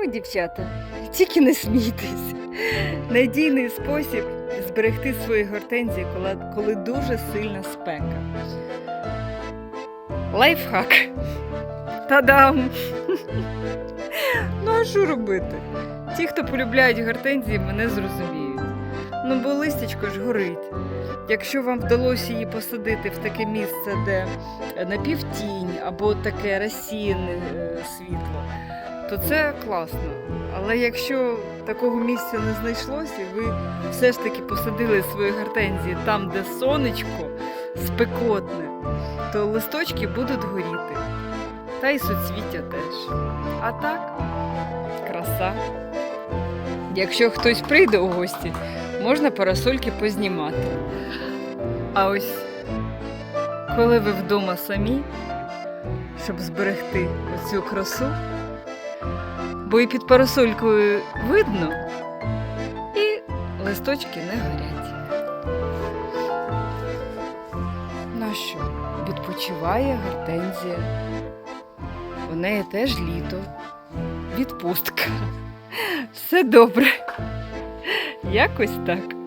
Ой, дівчата, тільки не смійтесь. Надійний спосіб зберегти свої гортензії, коли, коли дуже сильна спека. Лайфхак. Та-дам! Ну, а що робити? Ті, хто полюбляють гортензії, мене зрозуміють. Ну, бо листячко ж горить. Якщо вам вдалося її посадити в таке місце, де напівтінь або таке розсіяне е, світло, то це класно. Але якщо такого місця не знайшлося, і ви все ж таки посадили свої гортензії там, де сонечко спекотне, то листочки будуть горіти. Та й суцвіття теж. А так, краса. Якщо хтось прийде у гості, можна парасольки познімати. А ось коли ви вдома самі, щоб зберегти оцю красу, бо і під парасолькою видно, і листочки не горять. Ну що, відпочиває гортензія. У неї теж літо, відпустка. Все добре. Якось так.